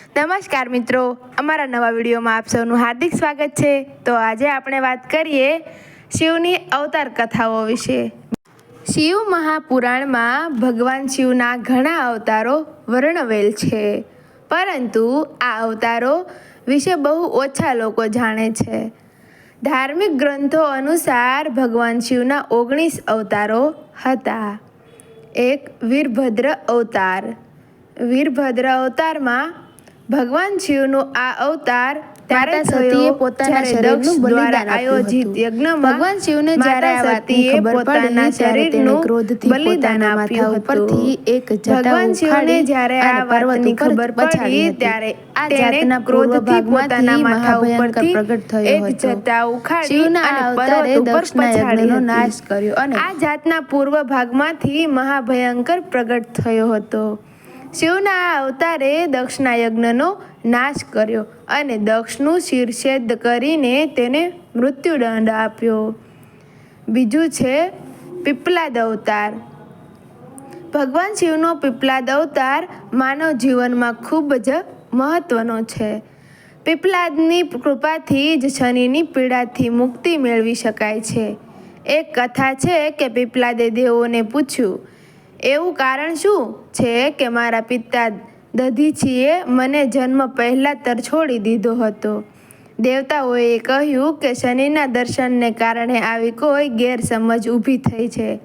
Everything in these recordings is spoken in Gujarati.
નમસ્કાર મિત્રો, અમારા નવા વિડીયોમાં આપ સૌનું હાર્દિક સ્વાગત છે. તો આજે આપણે વાત કરીએ શિવની અવતાર કથાઓ વિશે. શિવ મહાપુરાણમાં ભગવાન શિવના ઘણા અવતારો વર્ણવેલ છે. પરંતુ આ અવતારો વિશે બહુ ઓછા લોકો જાણે છે. ધાર્મિક ગ્રંથો અનુસાર ભગવાન શિવના ઓગણીસ અવતારો હતા. એક વીરભદ્ર અવતાર. વીરભદ્ર અવતારમાં ભગવાન શિવનો આ અવતાર ત્યારે સતીએ પોતાના શરીરનું બલિદાન આયોજિત. યજ્ઞમાં ભગવાન શિવને જ્યારે આ વાતની પોતાના પડી ત્યારે તેણે શરીરનું ક્રોધથી બલિદાન માથા ઉપરથી એક જટા ભગવાન શિવને જ્યારે આ પર્વતની ખબર પડી ત્યારે આ જાતના ક્રોધથી પોતાના માથા ઉપરથી પ્રગટ થયો એક જટા ઉખાડી શિવના અવતારે ઉપર દક્ષના યજ્ઞનો નાશ કર્યો અને આ જાતના પૂર્વ ભાગમાંથી મહાભયંકર પ્રગટ થયો હતો. શિવના અવતારે દક્ષના યજ્ઞનો નાશ કર્યો અને દક્ષનું શિરછેદ કરીને તેને મૃત્યુદંડ આપ્યો. બીજું છે પીપલાદ અવતાર. ભગવાન શિવનો પીપલાદ અવતાર માનવ જીવનમાં ખૂબ જ મહત્વનો છે. પીપલાદની કૃપાથી જ શનિની પીડાથી મુક્તિ મેળવી શકાય છે. એક કથા છે કે પીપલાદે દેવોને પૂછ્યું એવું કારણ શું છે કે મારા પિતા દધીચીએ મને જન્મ પહેલાં તરછોડી દીધો હતો? દેવતાઓએ કહ્યું કે શનિના દર્શનને કારણે આવી કોઈ ગેરસમજ ઊભી થઈ છે.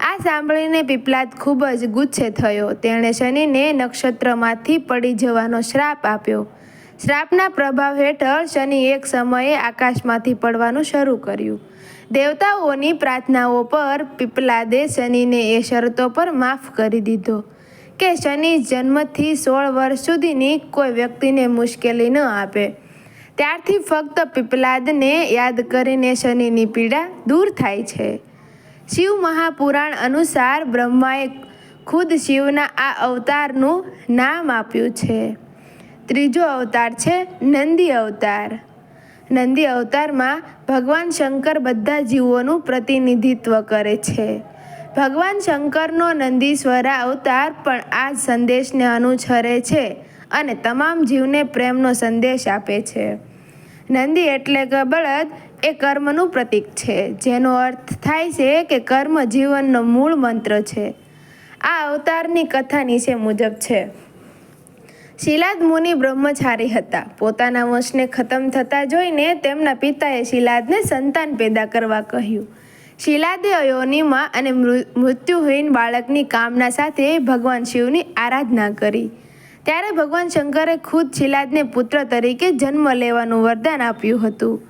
આ સાંભળીને પીપલાદ ખૂબ જ ગુસ્સે થયો. તેણે શનિને નક્ષત્રમાંથી પડી જવાનો શ્રાપ આપ્યો. શ્રાપના પ્રભાવ હેઠળ શનિ એક સમયે આકાશમાંથી પડવાનું શરૂ કર્યું. દેવતાઓની પ્રાર્થનાઓ પર પીપલાદે શનિને એ શરતો પર માફ કરી દીધો કે શનિ જન્મથી સોળ વર્ષ સુધીની કોઈ વ્યક્તિને મુશ્કેલી ન આપે. ત્યારથી ફક્ત પીપલાદને યાદ કરીને શનિની પીડા દૂર થાય છે. શિવ મહાપુરાણ અનુસાર બ્રહ્માએ ખુદ શિવના આ અવતારનું નામ આપ્યું છે. ત્રીજો અવતાર છે નંદી અવતાર. નંદી અવતારમાં ભગવાન શંકર બધા જીવોનું પ્રતિનિધિત્વ કરે છે. ભગવાન શંકરનો નંદીશ્વરા અવતાર પણ આ સંદેશને અનુસરે છે અને તમામ જીવને પ્રેમનો સંદેશ આપે છે. નંદી એટલે કે બળદ એ કર્મનું પ્રતીક છે, જેનો અર્થ થાય છે કે કર્મ જીવનનો મૂળ મંત્ર છે. આ અવતારની કથા નીચે મુજબ છે. શિલાદ મુનિ બ્રહ્મચારી હતા. પોતાના વંશને ખતમ થતા જોઈને તેમના પિતાએ શિલાદને સંતાન પેદા કરવા કહ્યું. શિલાદે અયોનિમાં અને મૃત્યુહીન બાળકની કામના સાથે ભગવાન શિવની આરાધના કરી. ત્યારે ભગવાન શંકરે ખુદ શિલાદને પુત્ર તરીકે જન્મ લેવાનું વરદાન આપ્યું હતું.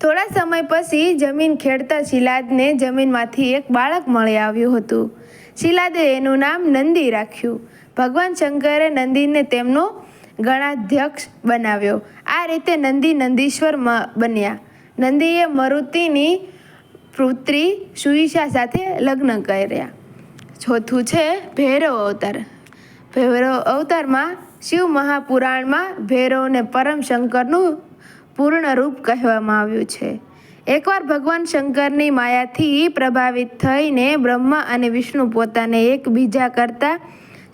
થોડા સમય પછી જમીન ખેડતા શિલાદને જમીનમાંથી એક બાળક મળી આવ્યું હતું. શિલાદે એનું નામ નંદી રાખ્યું. ભગવાન શંકરે નંદીને તેમનો ગણાધ્યક્ષ બનાવ્યો. આ રીતે નંદી નંદીશ્વર બન્યા. નંદીએ મરુતિની પુત્રી સુઈશા સાથે લગ્ન કર્યા. ચોથું છે ભૈરવ અવતાર. ભૈરવ અવતારમાં શિવ મહાપુરાણમાં ભૈરવને પરમ શંકરનું પૂર્ણ રૂપ કહેવામાં આવ્યું છે. એકવાર ભગવાન શંકરની માયાથી પ્રભાવિત થઈને બ્રહ્મા અને વિષ્ણુ પોતાને એકબીજા કરતાં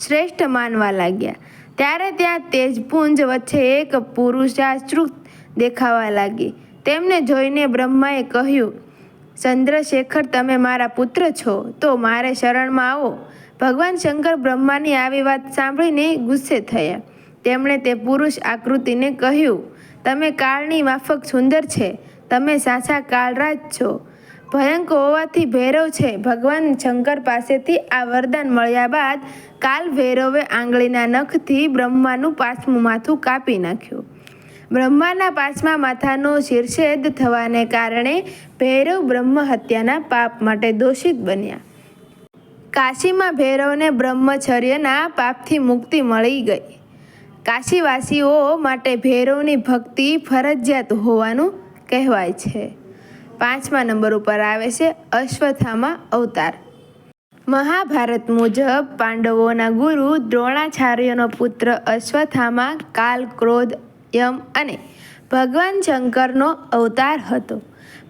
શ્રેષ્ઠ માનવા લાગ્યા. ત્યારે ત્યાં તેજપુંજ વચ્ચે એક પુરુષાશ્રુત દેખાવા લાગી. તેમને જોઈને બ્રહ્માએ કહ્યું, ચંદ્રશેખર, તમે મારા પુત્ર છો, તો મારે શરણમાં આવો. ભગવાન શંકર બ્રહ્માની આવી વાત સાંભળીને ગુસ્સે થયા. તેમણે તે પુરુષ આકૃતિને કહ્યું, તમે કાળની માફક સુંદર છે. તમે સાચા કાળરાજ છો. ભયંકર હોવાથી ભૈરવ છે. ભગવાન શંકર પાસેથી આ વરદાન મળ્યા બાદ કાલ ભૈરવે આંગળીના નખથી બ્રહ્માનું પાંચમું માથું કાપી નાખ્યું. બ્રહ્માના પાંચમા માથાનો શિરછેદ થવાને કારણે ભૈરવ બ્રહ્મ હત્યાના પાપ માટે દોષિત બન્યા. કાશીમાં ભૈરવને બ્રહ્મચર્યના પાપથી મુક્તિ મળી ગઈ. કાશીવાસીઓ માટે ભૈરવની ભક્તિ ફરજિયાત હોવાનું કહેવાય છે. પાંચમા નંબર ઉપર આવે છે અશ્વથામા અવતાર. મહાભારત મુજબ પાંડવોના ગુરુ દ્રોણાચાર્યનો પુત્ર અશ્વથામા કાલ ક્રોધ, યમ અને ભગવાન શંકરનો અવતાર હતો.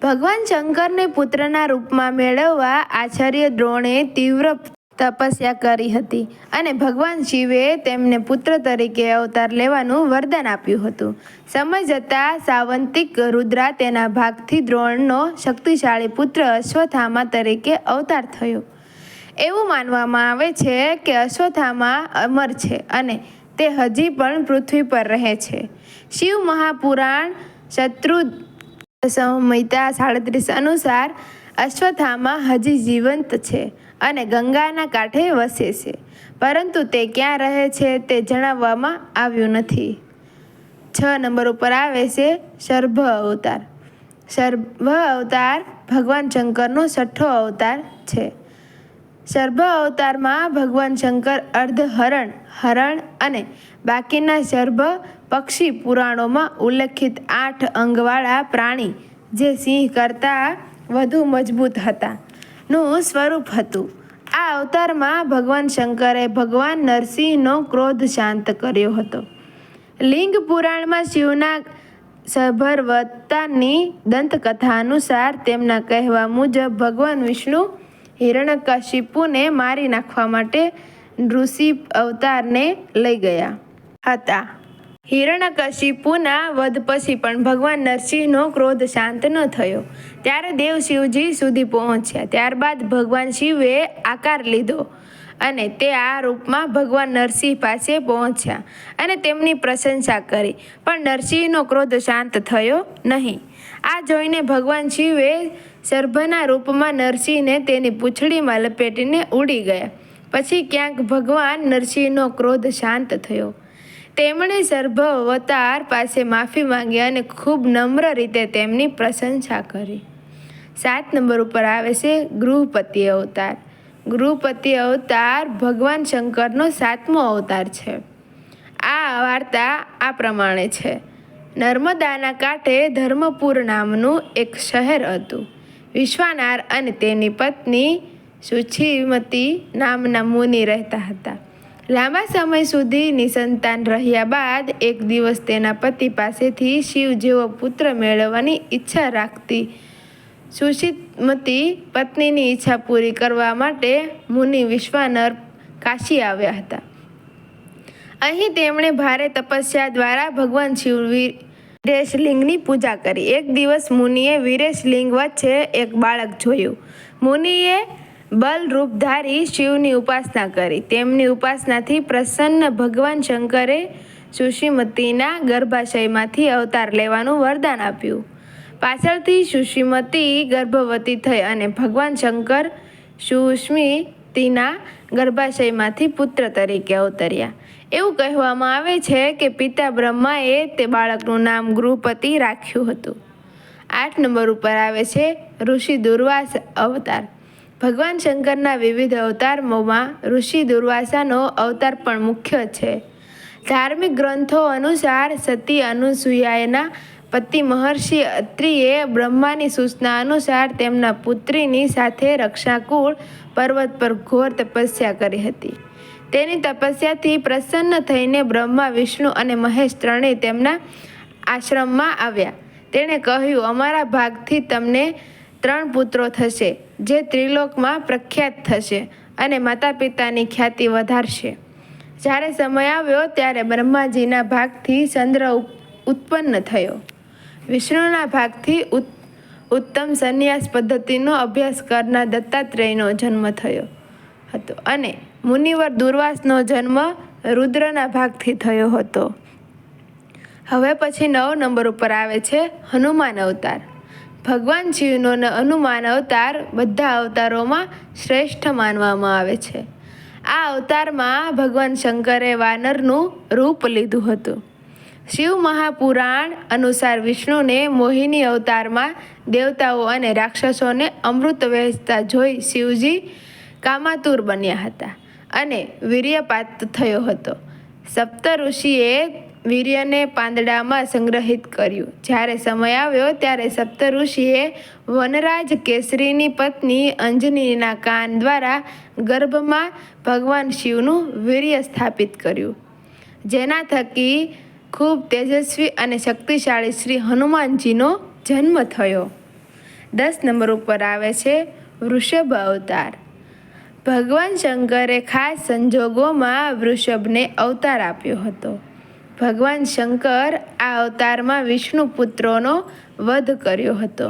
ભગવાન શંકરને પુત્રના રૂપમાં મેળવવા આચાર્ય દ્રોણે તીવ્ર તપસ્યા કરી હતી અને ભગવાન શિવે તેમને પુત્ર તરીકે અવતાર લેવાનું વરદાન આપ્યું હતું. સમય જતાં સાવંતિક રુદ્રા તેના ભાગથી દ્રોણનો શક્તિશાળી પુત્ર અશ્વથામા તરીકે અવતાર થયો. એવું માનવામાં આવે છે કે અશ્વથામા અમર છે અને તે હજી પણ પૃથ્વી પર રહે છે. શિવ મહાપુરાણ શત્રુ સંહિતા સાડત્રીસ અનુસાર અશ્વથામા હજી જીવંત છે. અને ગંગાના કાંઠે વસે છે. પરંતુ તે ક્યાં રહે છે તે જણાવવામાં આવ્યું નથી. છ નંબર ઉપર આવે છે સર્ભ અવતાર. સર્ભ અવતાર ભગવાન શંકરનો છઠ્ઠો અવતાર છે. સર્ભ અવતારમાં ભગવાન શંકર અર્ધ હરણ હરણ અને બાકીના સર્ભ પક્ષી પુરાણોમાં ઉલ્લેખિત આઠ અંગવાળા પ્રાણી જે સિંહ કરતાં વધુ મજબૂત હતા. નું સ્વરૂપ હતું. આ અવતારમાં ભગવાન શંકરે ભગવાન નરસિંહનો ક્રોધ શાંત કર્યો હતો. લિંગ પુરાણમાં શિવના સભરવતાની દંતકથા અનુસાર તેમના કહેવા મુજબ ભગવાન વિષ્ણુ હિરણ્યકશિપુને મારી નાખવા માટે ઋષિ અવતારને લઈ ગયા હતા. હિરણ્યકશિપુના વધ પછી પણ ભગવાન નરસિંહનો ક્રોધ શાંત ન થયો. ત્યારે દેવ શિવજી સુધી પહોંચ્યા. ત્યારબાદ ભગવાન શિવે આકાર લીધો અને તે આ રૂપમાં ભગવાન નરસિંહ પાસે પહોંચ્યા અને તેમની પ્રશંસા કરી. પણ નરસિંહનો ક્રોધ શાંત થયો નહીં. આ જોઈને ભગવાન શિવે સર્ભના રૂપમાં નરસિંહને તેની પૂંછડીમાં લપેટીને ઉડી ગયા. પછી ક્યાંક ભગવાન નરસિંહનો ક્રોધ શાંત થયો. તેમણે સર્ભ અવતાર પાસે માફી માંગી અને ખૂબ નમ્ર રીતે તેમની પ્રશંસા કરી. સાત નંબર ઉપર આવે છે ગૃહપતિ અવતાર. ગૃહપતિ અવતાર ભગવાન શંકરનો સાતમો અવતાર છે. આ વાર્તા આ પ્રમાણે છે. નર્મદાના કાંઠે ધર્મપુર નામનું એક શહેર હતું. વિશ્વાનાર અને તેની પત્ની સુચિમતી નામના મુનિ રહેતા હતા. લાંબા સમય સુધી નિસંતાન રહ્યા બાદ એક દિવસ તેના પતિ પાસેથી શિવ જેવો પુત્ર મેળવવાની ઈચ્છા રાખતી. સુશીતમતી પત્નીની ઈચ્છા પૂરી કરવા માટે મુનિ વિશ્વાનર કાશી આવ્યા હતા. અહીં તેમણે ભારે તપસ્યા દ્વારા ભગવાન શિવ વીરેશલિંગની પૂજા કરી. એક દિવસ મુનિએ વીરેશલિંગ વચ્ચે એક બાળક જોયું. મુનિએ બલરૂપધારી શિવની ઉપાસના કરી. તેમની ઉપાસનાથી પ્રસન્ન ભગવાન શંકરે સુશીમતીના ગર્ભાશયમાંથી અવતાર લેવાનું વરદાન આપ્યું. પાછળથી સુશીમતી ગર્ભવતી થઈ અને ભગવાન શંકર સુષ્મિતીના ગર્ભાશયમાંથી પુત્ર તરીકે અવતર્યા. એવું કહેવામાં આવે છે કે પિતા બ્રહ્માએ તે બાળકનું નામ ગૃહપતિ રાખ્યું હતું. આઠ નંબર ઉપર આવે છે ઋષિ દુર્વાસ અવતાર. ભગવાન શંકરના વિવિધ અવતારોમાં ઋષિ દુર્વાસાનો અવતાર પણ મુખ્ય છે. ધાર્મિક ગ્રંથો અનુસાર સતી અનુસૂયાના પતિ મહર્ષિ અત્રિએ બ્રહ્માની સૂચના અનુસાર તેમના પુત્રીની સાથે રક્ષાકુળ પર્વત પર ઘોર તપસ્યા કરી હતી. તેની તપસ્યાથી પ્રસન્ન થઈને બ્રહ્મા, વિષ્ણુ અને મહેશ ત્રણેય તેમના આશ્રમમાં આવ્યા. તેણે કહ્યું, અમારા ભાગથી તમને ત્રણ પુત્રો થશે. જે ત્રિલોકમાં પ્રખ્યાત થશે અને માતા પિતાની ખ્યાતિ વધારશે. જ્યારે સમય આવ્યો ત્યારે બ્રહ્માજીના ભાગથી ચંદ્ર ઉત્પન્ન થયો. વિષ્ણુના ભાગથી ઉત્તમ સંન્યાસ પદ્ધતિનો અભ્યાસ કરનાર દત્તાત્રેયનો જન્મ થયો હતો અને મુનિવર દુર્વાસનો જન્મ રુદ્રના ભાગથી થયો હતો. હવે પછી નવ નંબર ઉપર આવે છે હનુમાન અવતાર. ભગવાન શિવનો અનુમાન અવતાર બધા અવતારોમાં શ્રેષ્ઠ માનવામાં આવે છે. આ અવતારમાં ભગવાન શંકરે વાનરનું રૂપ લીધું હતું. શિવ મહાપુરાણ અનુસાર વિષ્ણુને મોહિની અવતારમાં દેવતાઓ અને રાક્ષસોને અમૃત વહેંચતા જોઈ શિવજી કામાતુર બન્યા હતા અને વીર્યપાત થયો હતો. સપ્ત ઋષિએ વીર્યને પાંદડામાં સંગ્રહિત કર્યું. જ્યારે સમય આવ્યો ત્યારે સપ્ત ઋષિએ વનરાજ કેસરીની પત્ની અંજનીના કાન દ્વારા ગર્ભમાં ભગવાન શિવનું વીર્ય સ્થાપિત કર્યું. જેના થકી ખૂબ તેજસ્વી અને શક્તિશાળી શ્રી હનુમાનજીનો જન્મ થયો. દસ નંબર ઉપર આવે છે વૃષભ અવતાર. ભગવાન શંકરે ખાસ સંજોગોમાં વૃષભને અવતાર આપ્યો હતો. ભગવાન શંકર આ અવતારમાં વિષ્ણુ પુત્રોનો વધ કર્યો હતો.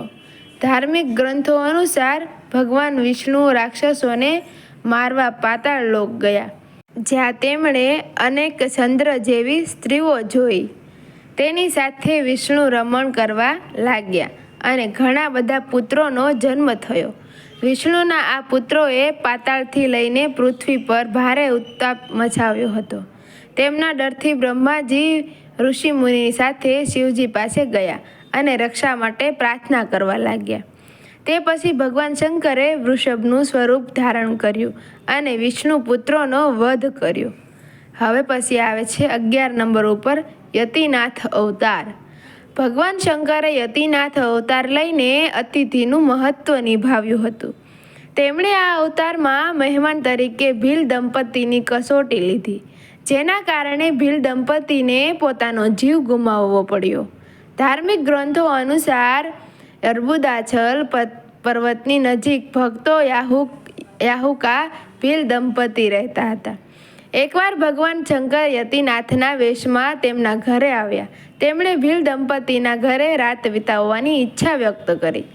ધાર્મિક ગ્રંથો અનુસાર ભગવાન વિષ્ણુ રાક્ષસોને મારવા પાતાળ લોક ગયા, જ્યાં તેમણે અનેક ચંદ્ર જેવી સ્ત્રીઓ જોઈ. તેની સાથે વિષ્ણુ રમણ કરવા લાગ્યા અને ઘણા બધા પુત્રોનો જન્મ થયો. વિષ્ણુના આ પુત્રોએ પાતાળથી લઈને પૃથ્વી પર ભારે ઉત્તાપ મચાવ્યો હતો. તેમના ડરથી બ્રહ્માજી ઋષિમુનિ સાથે શિવજી પાસે ગયા અને રક્ષા માટે પ્રાર્થના કરવા લાગ્યા. તે પછી ભગવાન શંકરે વૃષભનું સ્વરૂપ ધારણ કર્યું અને વિષ્ણુ પુત્રોનો વધ કર્યો. હવે પછી આવે છે અગિયાર નંબર ઉપર યતિનાથ અવતાર. ભગવાન શંકરે યતિનાથ અવતાર લઈને અતિથિનું મહત્વ નિભાવ્યું હતું. તેમણે આ અવતારમાં મહેમાન તરીકે ભીલ દંપતીની કસોટી લીધી. જેના કારણે ભીલ દંપતીને પોતાનો જીવ ગુમાવવો પડ્યો. ધાર્મિક ગ્રંથો અનુસાર અર્બુદાછલ પર્વતની નજીક ભક્તો યાહુક, યાહુકા ભીલ દંપતી રહેતા હતા. એકવાર ભગવાન શંકર યતિનાથના વેશમાં તેમના ઘરે આવ્યા. તેમણે ભીલ દંપતીના ઘરે રાત વિતાવવાની ઈચ્છા વ્યક્ત કરી.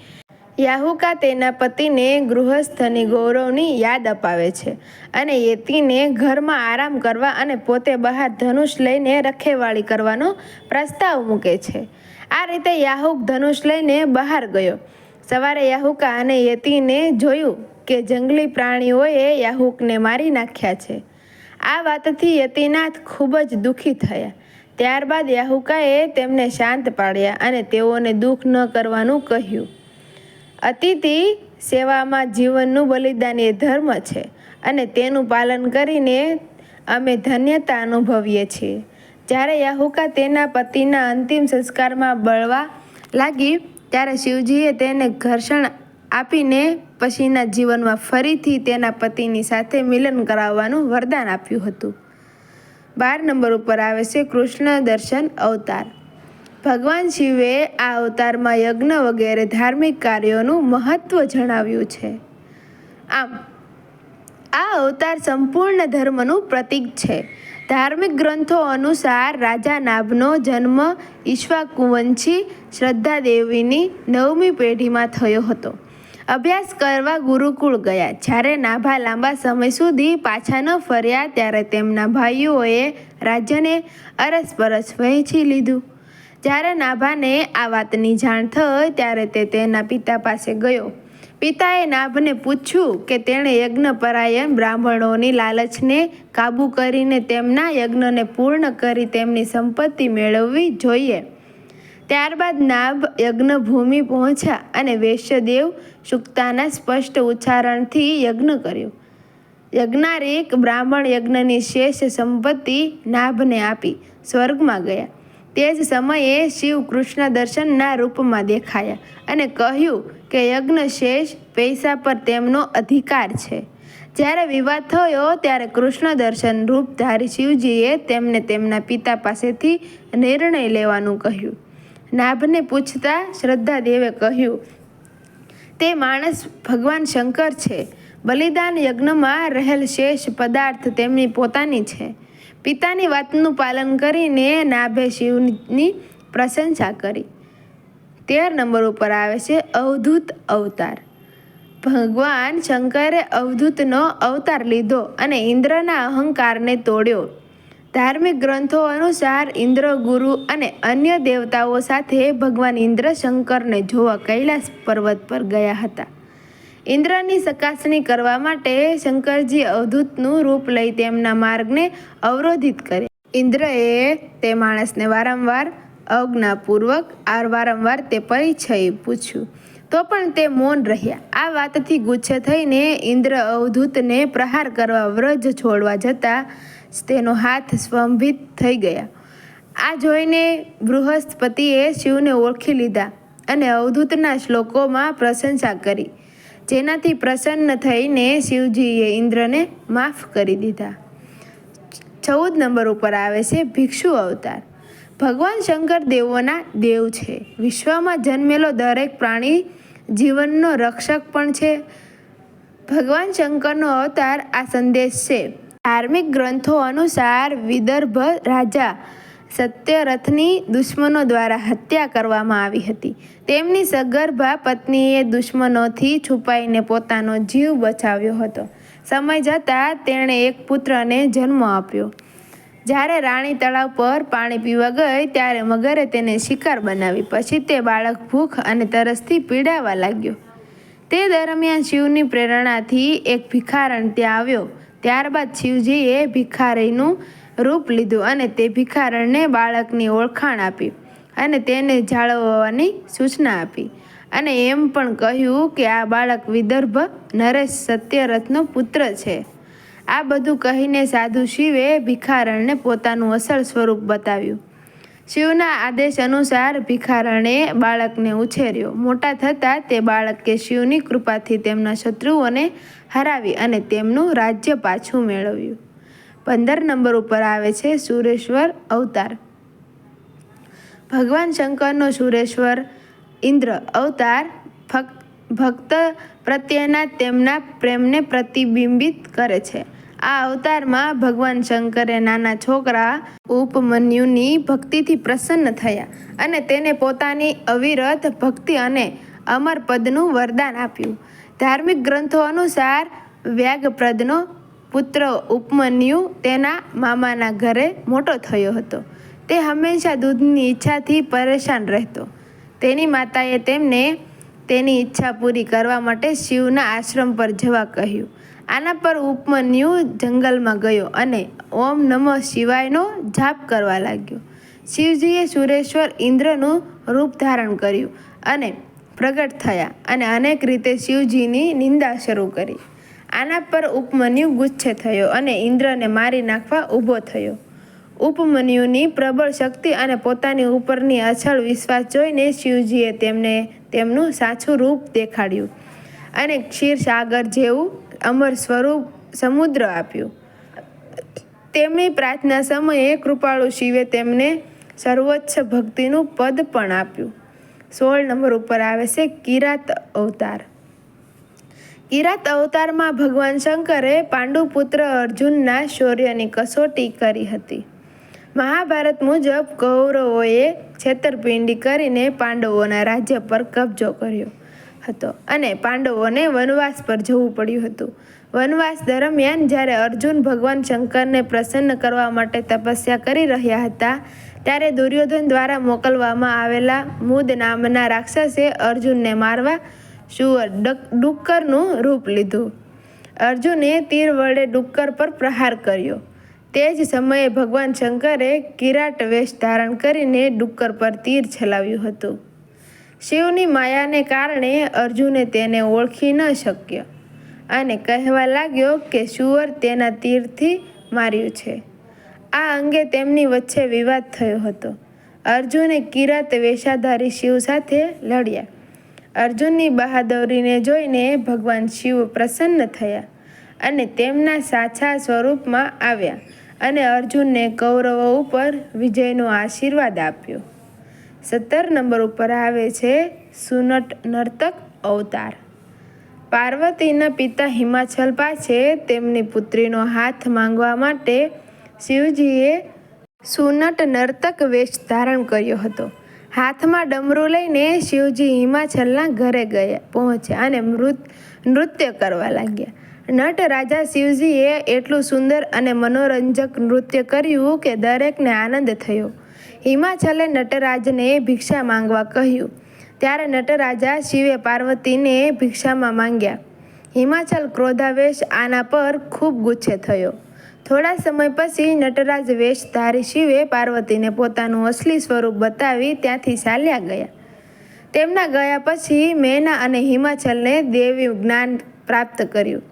યાહુકા તેના પતિને ગૃહસ્થની ગૌરવની યાદ અપાવે છે અને યતિને ઘરમાં આરામ કરવા અને પોતે બહાર ધનુષ લઈને રખેવાળી કરવાનો પ્રસ્તાવ મૂકે છે. આ રીતે યાહુક ધનુષ લઈને બહાર ગયો. સવારે યાહુકા અને યતિને જોયું કે જંગલી પ્રાણીઓએ યાહુકને મારી નાખ્યા છે. આ વાતથી યતિનાથ ખૂબ જ દુઃખી થયા. ત્યારબાદ યાહુકાએ તેમને શાંત પાડ્યા અને તેઓને દુઃખ ન કરવાનું કહ્યું. અતિથિ સેવામાં જીવનનું બલિદાન એ ધર્મ છે અને તેનું પાલન કરીને અમે ધન્યતા અનુભવીએ છીએ. જ્યારે યાહુકા તેના પતિના અંતિમ સંસ્કારમાં બળવા લાગી, ત્યારે શિવજીએ તેને ઘર્ષણ આપીને પછીના જીવનમાં ફરીથી તેના પતિની સાથે મિલન કરાવવાનું વરદાન આપ્યું હતું. બાર નંબર ઉપર આવે છે કૃષ્ણ દર્શન અવતાર. ભગવાન શિવે આ અવતારમાં યજ્ઞ વગેરે ધાર્મિક કાર્યોનું મહત્વ જણાવ્યું છે. આમ, આ અવતાર સંપૂર્ણ ધર્મનું પ્રતીક છે. ધાર્મિક ગ્રંથો અનુસાર રાજા નાભનો જન્મ ઈશ્વાકુવંશી શ્રદ્ધા દેવીની નવમી પેઢીમાં થયો હતો. અભ્યાસ કરવા ગુરુકુળ ગયા. જ્યારે નાભા લાંબા સમય સુધી પાછા ન ફર્યા, ત્યારે તેમના ભાઈઓએ રાજ્યને અરસપરસ વહેંચી લીધું. જ્યારે નાભાને આ વાતની જાણ થઈ, ત્યારે તે તેના પિતા પાસે ગયો. પિતાએ નાભને પૂછ્યું કે તેણે યજ્ઞપરાયણ બ્રાહ્મણોની લાલચને કાબૂ કરીને તેમના યજ્ઞને પૂર્ણ કરી તેમની સંપત્તિ મેળવવી જોઈએ. ત્યારબાદ નાભ યજ્ઞભૂમિ પહોંચ્યા અને વૈશ્યદેવ શુક્તાના સ્પષ્ટ ઉચ્ચારણથી યજ્ઞ કર્યો. યજ્ઞારેક બ્રાહ્મણ યજ્ઞની શેષ સંપત્તિ નાભને આપી, સ્વર્ગમાં ગયા. તે જ સમયે શિવ કૃષ્ણ દર્શનના રૂપમાં દેખાયા અને કહ્યું કે યજ્ઞ શેષ પૈસા પર તેમનો અધિકાર છે. જ્યારે વિવાદ થયો ત્યારે કૃષ્ણ દર્શન રૂપધારી શિવજીએ તેમને તેમના પિતા પાસેથી નિર્ણય લેવાનું કહ્યું. નાભને પૂછતા શ્રદ્ધાદેવે કહ્યું, તે માણસ ભગવાન શંકર છે. બલિદાન યજ્ઞમાં રહેલ શેષ પદાર્થ તેમની પોતાની છે. પિતાની વાતનું પાલન કરીને નાભે શિવની પ્રશંસા કરી. તેર નંબર ઉપર આવે છે, અવધૂત અવતાર. ભગવાન શંકરે અવધૂતનો અવતાર લીધો અને ઇન્દ્રના અહંકારને તોડ્યો. ધાર્મિક ગ્રંથો અનુસાર ઇન્દ્ર ગુરુ અને અન્ય દેવતાઓ સાથે ભગવાન ઇન્દ્ર શંકરને જોવા કૈલાસ પર્વત પર ગયા હતા. ઇન્દ્રની ચકાસણી કરવા માટે શંકરજી અવધૂતનું રૂપ લઈ તેમના માર્ગને અવરોધિત કર્યા ઇન્દ્રએ તે માણસને વારંવાર અજ્ઞાપૂર્વક આ વારંવાર તે પરિચય પૂછ્યું. તો પણ તે મૌન રહ્યા. આ વાતથી ગુચ્છે થઈને ઇન્દ્ર અવધૂતને પ્રહાર કરવા વ્રજ છોડવા જતાં તેનો હાથ સ્વંભિત થઈ ગયા. આ જોઈને બૃહસ્પતિએ શિવને ઓળખી લીધા અને અવધૂતના શ્લોકોમાં પ્રશંસા કરી. જેનાથી પ્રસન્ન થઈને શિવજીએ ઇન્દ્રને માફ કરી દીધા. ચૌદ નંબર ઉપર આવે છે ભિક્ષુ અવતાર. ભગવાન શંકર દેવોના દેવ છે. વિશ્વમાં જન્મેલો દરેક પ્રાણી જીવનનો રક્ષક પણ છે. ભગવાન શંકરનો અવતાર આ સંદેશ છે. ધાર્મિક ગ્રંથો અનુસાર વિદર્ભ રાજા સત્યરથની દુશ્મનો દ્વારા હત્યા કરવામાં આવી હતી. તેમની સગર્ભા પત્નીએ દુશ્મનોથી છુપાઈને પોતાનો જીવ બચાવ્યો હતો. સમય જતાં તેણે એક પુત્રને જન્મ આપ્યો. જ્યારે રાણી તળાવ પર પાણી પીવા ગઈ, ત્યારે મગરે તેને શિકાર બનાવી. પછી તે બાળક ભૂખ અને તરસથી પીડાવા લાગ્યો. તે દરમિયાન શિવની પ્રેરણાથી એક ભિખારણ ત્યાં આવ્યો. ત્યારબાદ શિવજીએ ભિખારીનું રૂપ લીધું અને તે ભિખારણને બાળકની ઓળખાણ આપી અને તેને જાળવવાની સૂચના આપી. અને એમ પણ કહ્યું કે આ બાળક વિદર્ભ નરેશ સત્યરથનો પુત્ર છે. આ બધું કહીને સાધુ શિવે ભિખારણને પોતાનું અસલ સ્વરૂપ બતાવ્યું. શિવના આદેશ અનુસાર ભિખારણે બાળકને ઉછેર્યો. મોટા થતાં તે બાળકે શિવની કૃપાથી તેમના શત્રુઓને હરાવી અને તેમનું રાજ્ય પાછું મેળવ્યું. પંદર નંબર ઉપર આવે છે સુરેશ્વર અવતાર. ભગવાન શંકરનો સુરેશ્વર ઇન્દ્ર અવતાર ભક્ત પ્રત્યેના તેમના પ્રેમને પ્રતિબિંબિત કરે છે. આ અવતારમાં ભગવાન શંકરે નાના છોકરા, ઉપમન્યુની ભક્તિથી પ્રસન્ન થયા અને તેને પોતાની અવિરત ભક્તિ અને અમર પદનું વરદાન આપ્યું. ધાર્મિક ગ્રંથો અનુસાર વ્યાગપ્રદનો પુત્ર ઉપમન્યુ તેના મામાના ઘરે મોટો થયો હતો. તે હંમેશા દૂધની ઈચ્છાથી પરેશાન રહેતો. તેની માતાએ તેમને તેની ઈચ્છા પૂરી કરવા માટે શિવના આશ્રમ પર જવા કહ્યું. આના પર ઉપમન્યુ જંગલમાં ગયો અને ઓમ નમઃ શિવાયનો જાપ કરવા લાગ્યો. શિવજીએ સુરેશ્વર ઇન્દ્રનું રૂપ ધારણ કર્યું અને પ્રગટ થયા અને અનેક રીતે શિવજીની નિંદા શરૂ કરી. આના પર ઉપમન્યુ ગુચ્છે થયો અને ઇન્દ્રને મારી નાખવા ઊભો થયો. ઉપમન્યુની પ્રબળ શક્તિ અને પોતાની ઉપરની અછળ વિશ્વાસ જોઈને શિવજીએ તેમને તેમનું સાચું રૂપ દેખાડ્યું અને ક્ષીરસાગર જેવું અમર સ્વરૂપ સમુદ્ર આપ્યું. તેમની પ્રાર્થના સમયે કૃપાળુ શિવે તેમને સર્વોચ્ચ ભક્તિનું પદ પણ આપ્યું. સોળ નંબર ઉપર આવે છે કિરાત અવતાર. કિરાત અવતારમાં ભગવાન શંકરે પાંડુપુત્ર અર્જુનના શૌર્યની કસોટી કરી હતી. મહાભારત મુજબ કૌરવોએ છેતરપિંડી કરીને પાંડવોના રાજ્ય પર કબજો કર્યો હતો અને પાંડવોને વનવાસ પર જવું પડ્યું હતું. વનવાસ દરમિયાન જ્યારે અર્જુન ભગવાન શંકરને પ્રસન્ન કરવા માટે તપસ્યા કરી રહ્યા હતા, ત્યારે દુર્યોધન દ્વારા મોકલવામાં આવેલા મુદ નામના રાક્ષસે અર્જુનને મારવા શુઅર ડુક્કરનું રૂપ લીધું. અર્જુને તીર વડે ડુક્કર પર પ્રહાર કર્યો. તે જ સમયે ભગવાન શંકરે કિરાટ વેશ ધારણ કરીને ડુક્કર પર તીર ચલાવ્યું હતું. શિવની માયાને કારણે અર્જુને તેને ઓળખી ન શક્યો અને કહેવા લાગ્યો કે શુઅર તેના તીરથી માર્યું છે. આ અંગે તેમની વચ્ચે વિવાદ થયો હતો. અર્જુને કિરાત વેશાધારી શિવ સાથે લડ્યા. અર્જુનની બહાદુરીને જોઈને ભગવાન શિવ પ્રસન્ન થયા અને તેમના સાચા સ્વરૂપમાં આવ્યા અને અર્જુનને કૌરવો ઉપર વિજયનો આશીર્વાદ આપ્યો. સત્તર નંબર ઉપર આવે છે સુનટ નર્તક અવતાર. પાર્વતીના પિતા હિમાચલ પાસે તેમની પુત્રીનો હાથ માંગવા માટે શિવજીએ સુનટ નર્તક વેશ ધારણ કર્યો હતો. હાથમાં ડમરું લઈને શિવજી હિમાચલના ઘરે ગયા, પહોંચ્યા અને મૃત, નૃત્ય કરવા લાગ્યા. નટ રાજા શિવજીએ એટલું સુંદર અને મનોરંજક નૃત્ય કર્યું કે દરેકને આનંદ થયો. હિમાચલે નટરાજને ભિક્ષા માંગવા કહ્યું. ત્યારે નટરાજા શિવે પાર્વતીને ભિક્ષામાં માંગ્યા. હિમાચલ ક્રોધાવેશ આના પર ખૂબ ગુચ્છે થયો. થોડા સમય પછી નટરાજ વેશધારી શિવે પાર્વતીને પોતાનું અસલી સ્વરૂપ બતાવી ત્યાંથી ચાલ્યા ગયા. તેમના ગયા પછી મેના અને હિમાચલને દેવી જ્ઞાન પ્રાપ્ત કર્યું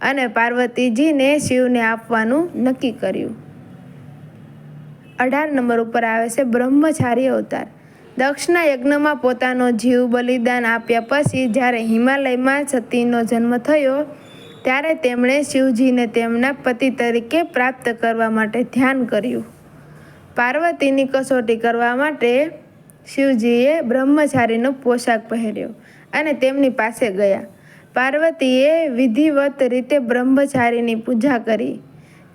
અને પાર્વતીજીને શિવને આપવાનું નક્કી કર્યું. અઢાર નંબર ઉપર આવે છે બ્રહ્મચારી અવતાર. દક્ષના યજ્ઞમાં પોતાનો જીવ બલિદાન આપ્યા પછી જ્યારે હિમાલયમાં સતીનો જન્મ થયો ત્યારે તેમણે શિવજીને તેમના પતિ તરીકે પ્રાપ્ત કરવા માટે ધ્યાન કર્યું. પાર્વતીની કસોટી કરવા માટે શિવજીએ બ્રહ્મચારીનો પોશાક પહેર્યો અને તેમની પાસે ગયા. પાર્વતીએ વિધિવત રીતે બ્રહ્મચારીની પૂજા કરી.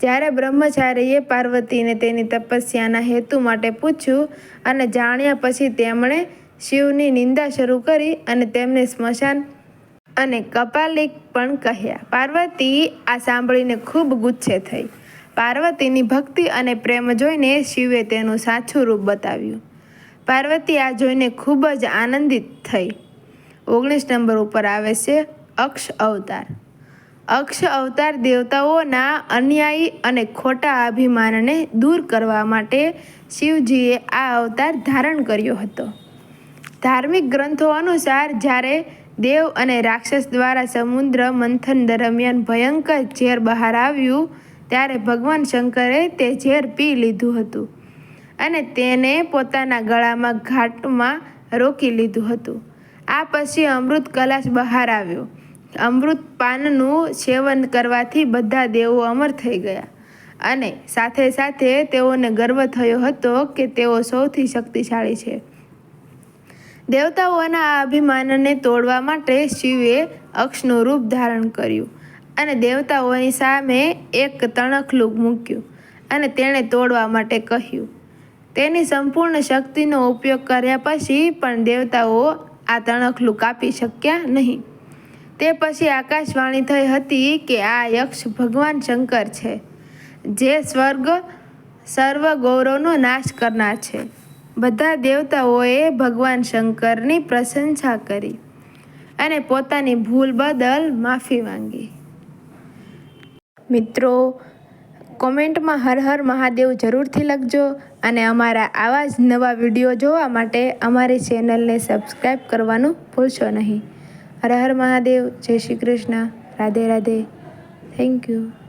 જ્યારે બ્રહ્મચારીએ પાર્વતીને તેની તપસ્યાના હેતુ માટે પૂછ્યું અને જાણ્યા પછી તેમણે શિવની નિંદા શરૂ કરી અને તેમને સ્મશાન અને કપાલિક પણ કહ્યા. પાર્વતી આ સાંભળીને ખૂબ ગુસ્સે થઈ. પાર્વતીની ભક્તિ અને પ્રેમ જોઈને શિવે તેનું સાચું રૂપ બતાવ્યું. પાર્વતી આ જોઈને ખૂબ જ આનંદિત થઈ. ઓગણીસ નંબર ઉપર આવે છે અક્ષ અવતાર. અક્ષ અવતાર દેવતાઓના અન્યાયી અને ખોટા અભિમાનને દૂર કરવા માટે શિવજીએ આ અવતાર ધારણ કર્યો હતો. ધાર્મિક ગ્રંથો અનુસાર જ્યારે દેવ અને રાક્ષસ દ્વારા સમુદ્ર મંથન દરમિયાન ભયંકર ઝેર બહાર આવ્યું, ત્યારે ભગવાન શંકરે તે ઝેર પી લીધું હતું અને તેને પોતાના ગળામાં ઘાટમાં રોકી લીધું હતું. આ પછી અમૃત કલાશ બહાર આવ્યો. અમૃત પાનનું સેવન કરવાથી બધા દેવો અમર થઈ ગયા અને સાથે સાથે તેઓને ગર્વ થયો હતો કે તેઓ સૌથી શક્તિશાળી છે. દેવતાઓના આ અભિમાનને તોડવા માટે શિવે અક્ષનું રૂપ ધારણ કર્યું અને દેવતાઓની સામે એક તણખલું મૂક્યું અને તેણે તોડવા માટે કહ્યું. તેની સંપૂર્ણ શક્તિનો ઉપયોગ કર્યા પછી પણ દેવતાઓ આ તણખલું કાપી શક્યા નહીં. તે પછી આકાશવાણી થઈ હતી કે આ યક્ષ ભગવાન શંકર છે, જે સ્વર્ગ સર્વ ગૌરવનો નાશ કરનાર છે. બધા દેવતાઓએ ભગવાન શંકરની પ્રશંસા કરી અને પોતાની ભૂલ બદલ માફી માંગી. મિત્રો, કોમેન્ટમાં હર હર મહાદેવ જરૂરથી લખજો અને અમારા આવા જ નવા વીડિયો જોવા માટે અમારી ચેનલને સબસ્ક્રાઈબ કરવાનું ભૂલશો નહીં. હર હર મહાદેવ, જય શ્રી કૃષ્ણ. રાધે રાધે. Thank you.